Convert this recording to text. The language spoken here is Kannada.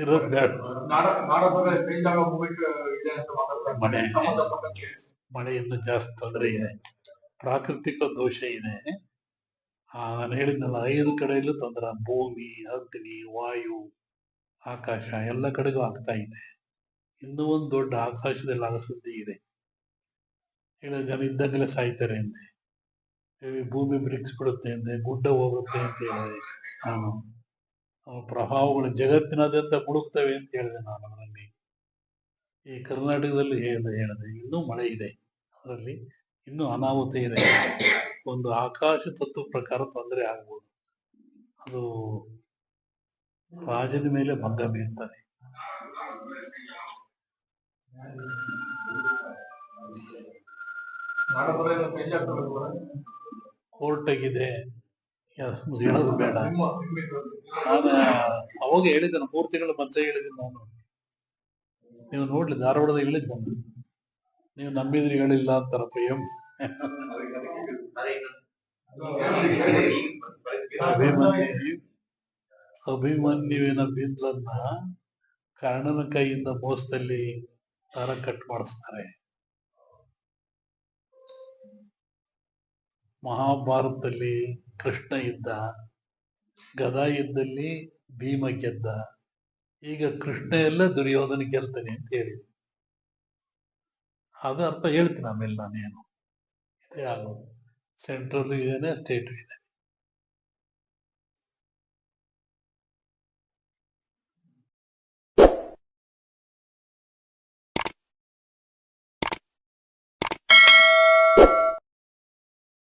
ಇರೋದ್ ಬೇಡ. ನಾಡ ನಾಡಪದ ಚೇಂಜ್ ಆಗೋ ಮೂಮೆಂಟ್ ಇದೆ ಅಂತ ಮಾತಾಡ್ತಾರೆ. ಮನೆ. ಸಂಬಂಧಪಟ್ಟಂಗೆ ಮಳೆ ಇನ್ನು ಜಾಸ್ತಿ ತೊಂದರೆ ಇದೆ. ಪ್ರಾಕೃತಿಕ ದೋಷ ಇದೆ. ಆ ನಾನು ಹೇಳಿದ್ನಲ್ಲ ಐದು ಕಡೆಯಲ್ಲೂ ತೊಂದರೆ. ಭೂಮಿ ಅಗ್ನಿ ವಾಯು ಆಕಾಶ ಎಲ್ಲ ಕಡೆಗೂ ಆಗ್ತಾ ಇದೆ. ಇನ್ನೂ ಒಂದು ದೊಡ್ಡ ಆಕಾಶದಲ್ಲಿ ಆಗ ಸುದ್ದಿ ಇದೆ. ಹೇಳೋ ಜನ ಇದ್ದಂಗೆಲ್ಲ ಸಾಯ್ತಾರೆ ಅಂದೆ. ಭೂಮಿ ಬಿಡುತ್ತೆ ಅಂದೆ ಗುಡ್ಡ ಹೋಗುತ್ತೆ ಅಂತ ಹೇಳಿದೆ ನಾನು ಪ್ರಭಾವಗಳು ಜಗತ್ತಿನಾದ್ಯಂತ ಮುಳುಗ್ತವೆ ಅಂತ ಹೇಳಿದೆ ನಾನು ಅದರಲ್ಲಿ. ಈ ಕರ್ನಾಟಕದಲ್ಲಿ ಹೇಳಿದೆ ಹೇಳಿದೆ. ಇನ್ನೂ ಮಳೆ ಇದೆ. ಅದರಲ್ಲಿ ಇನ್ನೂ ಅನಾಹುತ ಇದೆ. ಒಂದು ಆಕಾಶ ತತ್ವ ಪ್ರಕಾರ ತೊಂದರೆ ಆಗ್ಬೋದು. ಅದು ರಾಜನ ಮೇಲೆ ಭಂಗ ಬೀರ್ತಾನೆ ಕೋರ್ಟ್ ಆಗಿದೆ. ಹೇಳೋದು ಬೇಡ. ನಾನು ಅವಾಗ ಹೇಳಿದ್ದೆ ಮೂರು ತಿಂಗಳು ಮತ್ತೆ ಹೇಳಿದ್ದೀನಿ ನಾನು. ನೀವು ನೋಡ್ಲಿ, ಧಾರವಾಡದ ಹೇಳಿದ್ದೆ ನಾನು ನೀವು ನಂಬಿದ್ರಿ ಹೇಳಿಲ್ಲ ಅಂತಾರ ಎಂ ಅಭಿಮಾನಿ ಅಭಿಮನ್ಯುವಿನ ಬಿಂದ್ಲನ್ನ ಕರ್ಣನ ಕೈಯಿಂದ ಮೋಸದಲ್ಲಿ ದಾರ ಕಟ್ ಮಾಡಿಸ್ತಾರೆ. ಮಹಾಭಾರತದಲ್ಲಿ ಕೃಷ್ಣ ಇದ್ದ, ಗದಾ ಇದ್ದಲ್ಲಿ ಭೀಮ ಗೆದ್ದ, ಈಗ ಕೃಷ್ಣ ಎಲ್ಲ ದುರ್ಯೋಧನ ಗೆಲ್ತಾನೆ ಅಂತ ಹೇಳಿದ್ರು. ಅದ ಅರ್ಥ ಹೇಳ್ತೀನಿ ಆಮೇಲೆ ನಾನೇನು. ಇದೇ ಆಗೋದು. ಸೆಂಟ್ರಲ್ ಇದೇನೆ ಸ್ಟೇಟ್ ಇದೆ.